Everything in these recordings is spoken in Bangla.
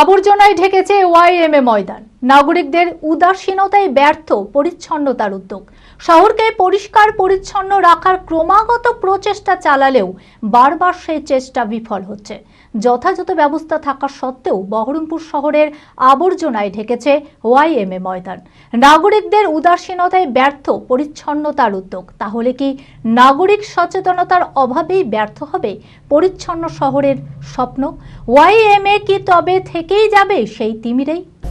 আবর্জনায় ঢেকেছে ওয়াইএমএ ময়দান। নাগরিকদের উদাসীনতায় ব্যর্থ পরিচ্ছন্নতার উদ্যোগ। শহরকে পরিষ্কার, পরিচ্ছন্ন রাখার ক্রমাগত প্রচেষ্টা চালালেও বারবার সেই চেষ্টা বিফল হচ্ছে। যথাযথ ব্যবস্থা থাকা সত্ত্বেও বহরমপুর শহরের আবর্জনায় ঢেকেছে ওয়াইএমএ ময়দান। নাগরিকদের উদাসীনতায় ব্যর্থ পরিচ্ছন্নতার উদ্যোগ। তাহলে কি নাগরিক সচেতনতার অভাবেই ব্যর্থ হবে পরিচ্ছন্ন শহরের স্বপ্ন? ওয়াইএমএ কি তবে থেকেই যাবে সেই তিমিরেই?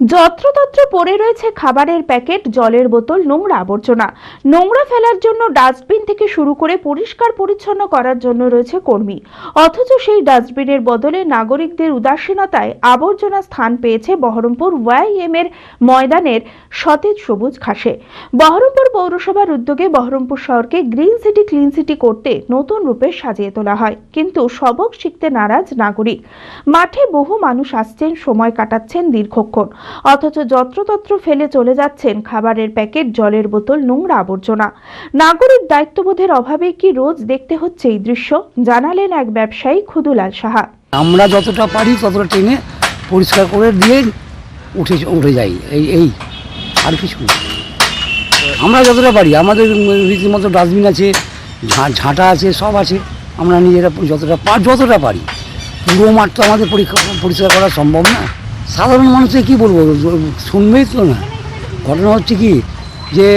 যত্রতত্র পড়ে রয়েছে খাবারের প্যাকেট, জলের বোতল, নোংরা আবর্জনা। নোংরা ফেলার জন্য ডাস্টবিন থেকে শুরু করে পরিষ্কার পরিচ্ছন্ন করার জন্য রয়েছে কর্মী। অথচ সেই ডাস্টবিনের বদলে নাগরিকদের উদাসীনতায় আবর্জনা স্থান পেয়েছে বহরমপুর ওয়াইএম এর ময়দানের সতেজ সবুজ ঘাসে। বহরমপুর পৌরসভার উদ্যোগে বহরমপুর শহরকে গ্রিন সিটি, ক্লিন সিটি করতে নতুন রূপে সাজিয়ে তোলা হয়। কিন্তু সবক শিখতে নারাজ নাগরিক। মাঠে বহু মানুষ আসছেন, সময় কাটাচ্ছেন দীর্ঘক্ষণ। অথচ যত্রতত্র ফেলে চলে যাচ্ছেন খাবারের প্যাকেট, জলের বোতল, নোংরা আবর্জনা। নাগরিক দায়িত্ববোধের অভাবে কি রোজ দেখতে হচ্ছে এই দৃশ্য? জানালেন এক ব্যবসায়ী খুদুলাল সাহা। আমরা যতটা পারি ততটা টেনে পরিষ্কার করে দিয়ে উঠে উঠে যাই। এই এই, আর কিছু আমরা যতটা পারি। আমাদের রীতিমতো ডাস্টবিন আছে ঝাঁটা আছে, সব আছে। আমরা নিজেরা যতটা যতটা পারি। পুরো মাঠ তো আমাদের পরিষ্কার করা সম্ভব না। সাধারণ মানুষকে কী বলব? শুনবেই তো না। ঘটনা হচ্ছে কি? যে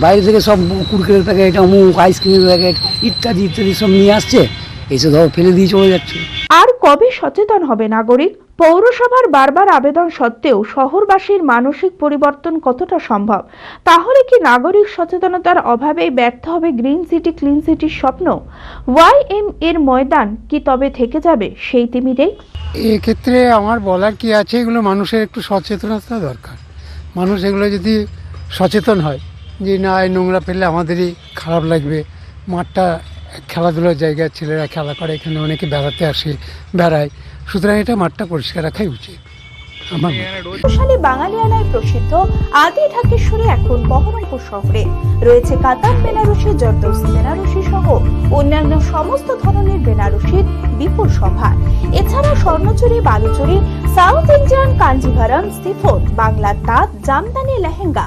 বাইরে থেকে সব কুড়কুড়ের প্যাকেট, অমুক আইসক্রিমের প্যাকেট, ইত্যাদি ইত্যাদি সব নিয়ে আসছে। এসে ধরো ফেলে দিয়ে চলে যাচ্ছে। আর কবে সচেতন হবে নাগরিক? পৌরসভার বারবার আবেদন সত্ত্বেও শহরবাসীর মানসিক পরিবর্তন কতটা সম্ভব? তাহলে কি নাগরিক সচেতনতার অভাবে ব্যর্থ হবে গ্রিন সিটি, ক্লিন সিটির স্বপ্ন? ওয়াই এম এর ময়দান কি তবে থেকে যাবে সেই তিমিরেই? এক্ষেত্রে আমার বলার কি আছে, এগুলো মানুষের একটু সচেতনতা দরকার। মানুষ এগুলো যদি সচেতন হয়, যে না, এই নোংরা ফেললে আমাদেরই খারাপ লাগবে, মাঠটা খেলাধুলার জায়গা ছেলেরা খেলা করে, এখানে অনেকে বেড়াতে আসে, বেড়ায়। সুতরাং এটা মাঠটা পরিষ্কার রাখাই উচিত। সালে বাঙালিয়ানায় প্রসিদ্ধ আদি ঢাকেশ্বরী এখন বহরমপুর শহরে। রয়েছে কাতার, বেনারসি জর্দৌসি বেনারসি সহ অন্যান্য সমস্ত ধরনের বেনারসির বিপুল সভা। এছাড়া Swarnachuri, Baluchari, south Indian, Kanjivaram chiffon বাংলার তাঁত, জামদানি, লেহেঙ্গা